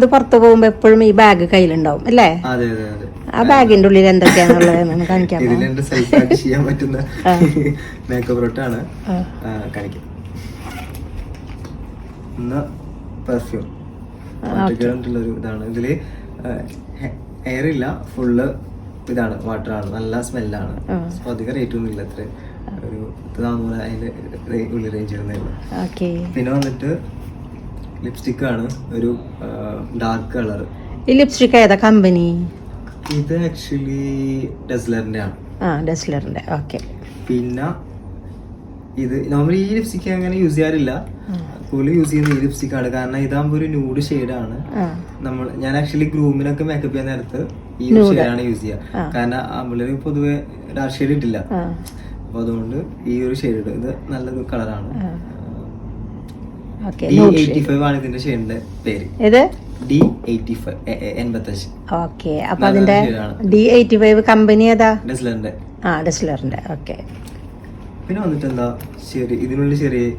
ഇത് പുറത്തു പോകുമ്പോ എപ്പോഴും ഈ ബാഗ് കയ്യിലുണ്ടാവും അല്ലേ? ആ ബാഗിന്റെ ഉള്ളിൽ എന്തൊക്കെയാണുള്ളത് കാണിക്കാം ചെയ്യാൻ പറ്റുന്ന മേക്കപ്പ് പ്രൊഡക്റ്റാണ്. കാണിക്കാം. പെർഫ്യൂം ഒരു ഇതാണ്. ഇതിൽ എയർ ഇല്ല ഫുള്ള് ഇതാണ് വാട്ടർ ആണ്. നല്ല സ്മെല്ലാണ് അധികം റേറ്റ് ഒന്നും ഇല്ല അത്ര. ഒരു അതിന്റെ ഉള്ളിൽ റേഞ്ച് പിന്നെ വന്നിട്ട് ലിപ്സ്റ്റിക് ആണ് ഒരു ഡാർക്ക് കളർ ഈ ലിപ്സ്റ്റിക് ഏതാ? കമ്പനി? ഇത് ആക്ച്വലി ഡെസ്ലറിന്റെ ആണ്. ആ ഡെസ്ലറിന്റെ. ഓക്കെ. പിന്നെ ഇത് നോർമലി ഈ ലിപ്സ്റ്റിക് അങ്ങനെ യൂസ് ചെയ്യാറില്ല. കൂടുതൽ യൂസ് ചെയ്യുന്ന ഈ ലിപ്സ്റ്റിക് ആണ് കാരണം ഇതാകുമ്പോൾ ഒരു ന്യൂഡ് ആണ്. നമ്മൾ ഞാൻ ആക്ച്വലി ഗ്രൂമിനൊക്കെ മേക്കപ്പ് ചെയ്യാൻ നേരത്ത് ഈ ഷെയ്ഡ് ആണ് യൂസ് ചെയ്യുക കാരണം ആമ്പിള്ളേര് പൊതുവെ ഡാർക്ക് ഷെയ്ഡ് ഇട്ടില്ല. അപ്പൊ അതുകൊണ്ട് ഈ ഒരു ഷെയ്ഡ് ഇത് നല്ലൊരു കളറാണ് ഓക്കെ ഡി എയ്റ്റി ഫൈവ് ആണ് ഇതിന്റെ ഷെയ്ഡിന്റെ പേര്. ഏത്? ഡി എയ്റ്റി ഫൈവ് എൺപത്തഞ്ച്. ഓക്കെ അപ്പൊ അതിന്റെ. ഡി എയ്റ്റി ഫൈവ് കമ്പനി ഏതാ? ഡെസ്ലറിന്റെ. ആ ഡെസ്ലറിന്റെ. ഓക്കെ പിന്നെ വന്നിട്ട് എന്താ ചെറിയ ഇതിനുള്ളിൽ ചെറിയ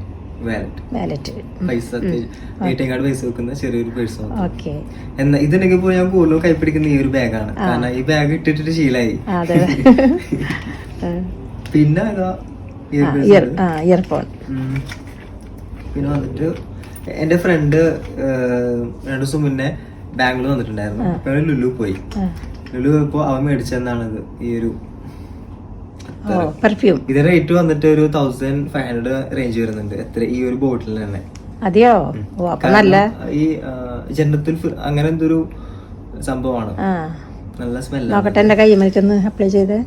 വാലറ്റ് പൈസ എ കാർഡ് പൈസ വെക്കുന്ന ചെറിയൊരു പേഴ്സ് എന്നാ ഇതിനൊക്കെ പോയി ഞാൻ കൂടുതലും കൈപ്പിടിക്കുന്ന ഈ ഒരു ബാഗാണ് കാരണം ഈ ബാഗ് ഇട്ടിട്ട് ശീലായി. പിന്നെ ഇയർഫോൺ. പിന്നെ വന്നിട്ട് എന്റെ ഫ്രണ്ട് രണ്ടു ദിവസം മുന്നേ ബാംഗ്ലൂർ വന്നിട്ടുണ്ടായിരുന്നു. അപ്പൊ ലുലു പോയി. ലുലു പോയപ്പോ അവൻ മേടിച്ചെന്നാണ് ഈ ഒരു പെർഫ്യൂം ഇത്. റേറ്റ് വന്നിട്ട് ഒരു തൗസൻഡ് ഫൈവ് ഹൺഡ്രഡ് റേഞ്ച് വരുന്നുണ്ട്. എത്ര ഈ ഒരു ബോട്ടിൽ തന്നെ. അതെയോ? നല്ല. ഈ ജനത്തിൽ അങ്ങനെ എന്തൊരു സംഭവമാണ്. നല്ല സ്മെല്ലാണ് നോക്കട്ടെ എന്റെ കൈ മേടിച്ചൊന്ന് അപ്ലൈ ചെയ്ത്.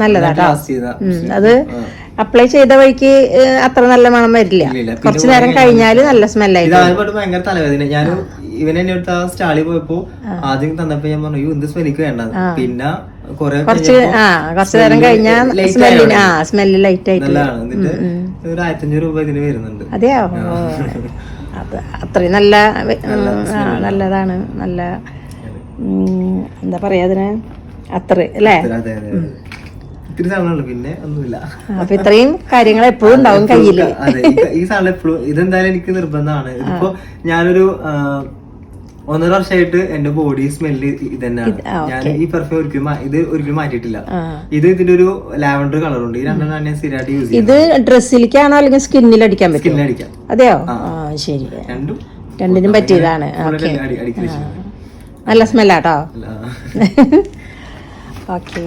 നല്ലതാ അത് അപ്ലൈ ചെയ്ത വഴിക്ക് അത്ര നല്ല മണം വരില്ല. കുറച്ചു നേരം കഴിഞ്ഞാൽ നല്ല സ്മെല്ലായി ഇതായപ്പോട്ട് ഭയങ്കര തലവേദന. ഞാൻ ഇവൻ എന്നെ അടുത്ത് ആ സ്റ്റാളിൽ പോയപ്പോ ആദ്യം തന്നപ്പോ ഞാൻ പറഞ്ഞു "അയ്യോ, എന്ത് സ്മെല്ലിക്ക് വേണ്ട പിന്നെ കൊറേ കുറച്ച് ആ കുറച്ചു നേരം കഴിഞ്ഞാൽ സ്മെല്ലിന് ആ സ്മെല്ല് ലൈറ്റ് ആയിട്ട് ഒരു ആയിരത്തഞ്ഞൂറ് രൂപ ഇതിന് വരുന്നുണ്ട്. അതെയോ. അത് അത്രയും നല്ല നല്ലതാണ്. നല്ല എന്താ പറയാ അതിന്? അത്ര അല്ലേ? ഇത്തിരി സാധനമുള്ളൂ പിന്നെ ഒന്നുമില്ല. അപ്പൊ ഇത്രയും കാര്യങ്ങൾ എപ്പോഴും ഉണ്ടാവും കയ്യിൽ. അതെ ഈ- സാധനം എപ്പോഴും ഇതെന്തായാലും എനിക്ക് നിർബന്ധമാണ്. ഇതിപ്പോ ഞാനൊരു ഒന്നര വർഷമായിട്ട് എന്റെ ബോഡി സ്മെല്ല് ഇതന്നെയാണ്. ഞാൻ ഈ പെർഫ്യൂം ഒരിക്കലും ഇത് ഒരിക്കലും മാറ്റിയിട്ടില്ല. ഇത് ഇതിന്റെ ഒരു ലാവൻഡർ കളർ ഉണ്ട്. ഈ രണ്ടെണ്ണം ഞാൻ സ്ഥിരമായിട്ട് യൂസ് ചെയ്യും ഇത് ഡ്രസ്സിലേക്കാണോ അല്ലെങ്കിൽ സ്കിന്നിൽ അടിക്കാൻ പറ്റും സ്കിന്നിലടിക്കാം അതെയോ? ആ. ശരി. രണ്ടും രണ്ടിനും പറ്റിയതാണ്. നല്ല സ്മെല്ലാട്ടോ ഓക്കെ.